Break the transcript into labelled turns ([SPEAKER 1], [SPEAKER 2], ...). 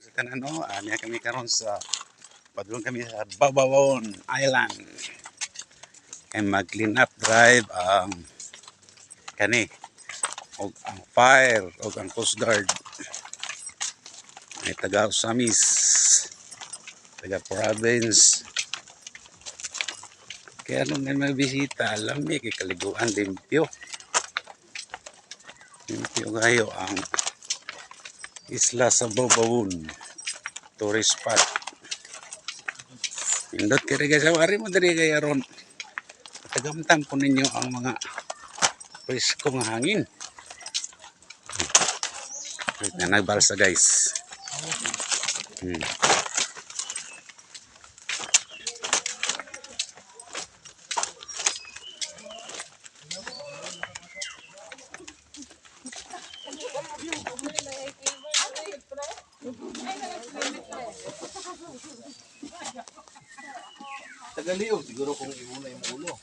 [SPEAKER 1] Sa tanan no, ah, niya kami karon sa padulong kami sa Babawon Island. Kay mag clean up drive ang kani og ang fire og ang coast guard. May taga Usamis, taga province. Kaya nung may mga bisita, alam niya kay kaliguan limpyo. Limpyo kayo ang isla sa Babawon tourist spot. Indot kaya kaya sa wari mo dali kaya ron. Tagamtan po ninyo ang mga preskong hangin. Na nagbalsa guys. Hmm.
[SPEAKER 2] Tagaliw, siguro kung iuna yung ulo.